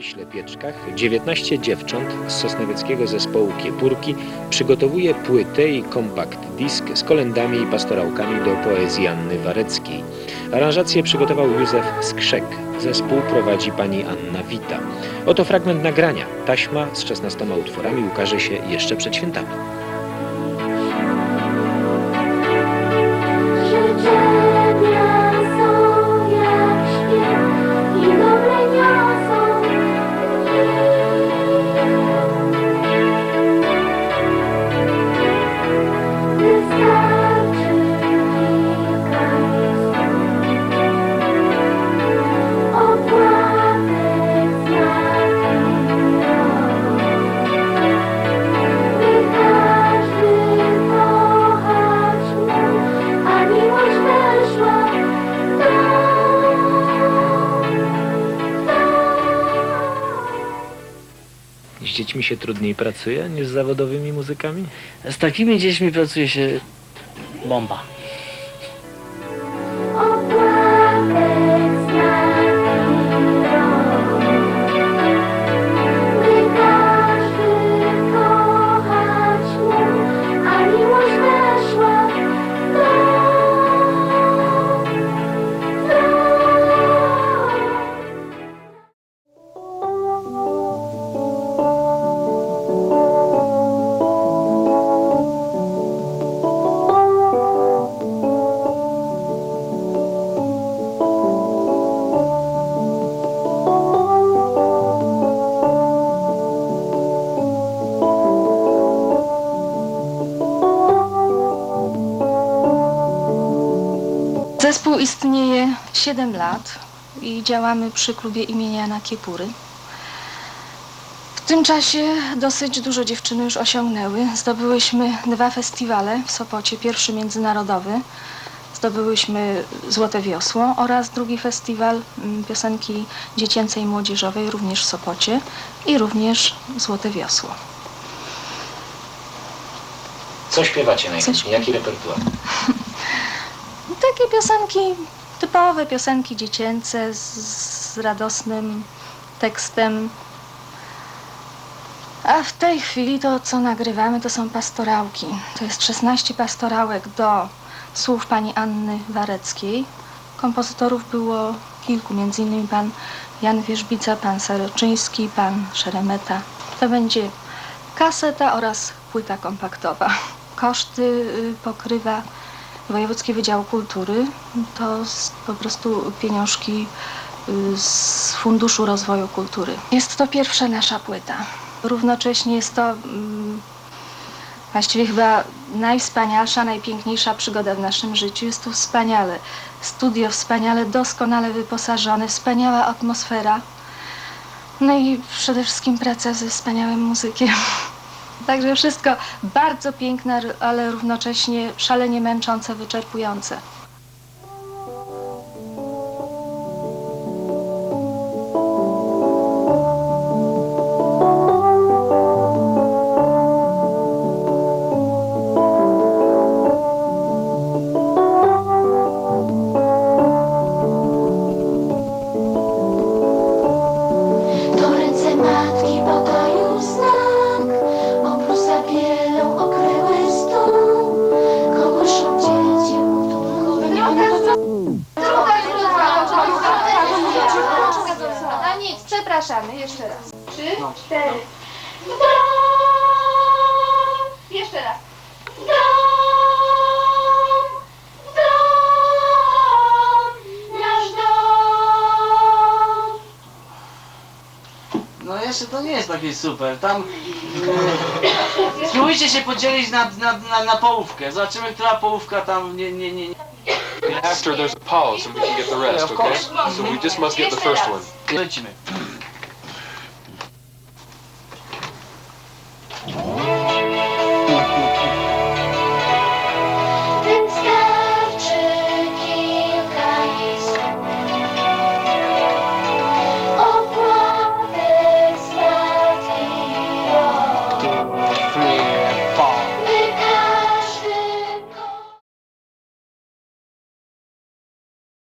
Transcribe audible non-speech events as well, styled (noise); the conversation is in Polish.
Wiśle Pieczkach 19 dziewcząt z sosnowieckiego zespołu Kiepurki przygotowuje płytę i kompakt disk z kolendami i pastorałkami do poezji Anny Wareckiej. Aranżację przygotował Józef Skrzek. Zespół prowadzi pani Anna Wita. Oto fragment nagrania. Taśma z 16 utworami ukaże się jeszcze przed świętami. Z dziećmi się trudniej pracuje niż z zawodowymi muzykami? Z takimi dziećmi pracuje się bomba. Zespół istnieje 7 lat i działamy przy klubie imienia Jana Kiepury. W tym czasie dosyć dużo dziewczyny już osiągnęły. Zdobyłyśmy dwa festiwale w Sopocie. Pierwszy międzynarodowy. Zdobyłyśmy Złote Wiosło oraz drugi festiwal mm, piosenki dziecięcej i młodzieżowej również w Sopocie i również Złote Wiosło. Co śpiewacie najchętniej? Jaki repertuar? (laughs) Takie piosenki, typowe piosenki dziecięce z, z radosnym tekstem. A w tej chwili to, co nagrywamy, to są pastorałki. To jest 16 pastorałek do słów pani Anny Wareckiej. Kompozytorów było kilku, między innymi pan Jan Wierzbica, pan Seroczyński, pan Szeremeta. To będzie kaseta oraz płyta kompaktowa. Koszty y, pokrywa Wojewódzki Wydział Kultury. To po prostu pieniążki y, z Funduszu Rozwoju Kultury. Jest to pierwsza nasza płyta. Równocześnie jest to mm, właściwie chyba najwspanialsza, najpiękniejsza przygoda w naszym życiu. Jest to wspaniale. Studio wspaniale, doskonale wyposażone, wspaniała atmosfera. No i przede wszystkim praca ze wspaniałym muzykiem. Także wszystko bardzo piękne, ale równocześnie szalenie męczące, wyczerpujące. Przepraszamy, jeszcze raz. Trzy, cztery. W dom, Jeszcze raz. w dom, w dom, nasz dom. No jeszcze to nie jest takie super. Tam e, spróbujcie się podzielić na, na, na, na połówkę. Zobaczymy, która połówka tam nie, nie, nie. nie. After there's a pause and we can get the rest, okay? So we just must get the first one. Lecimy.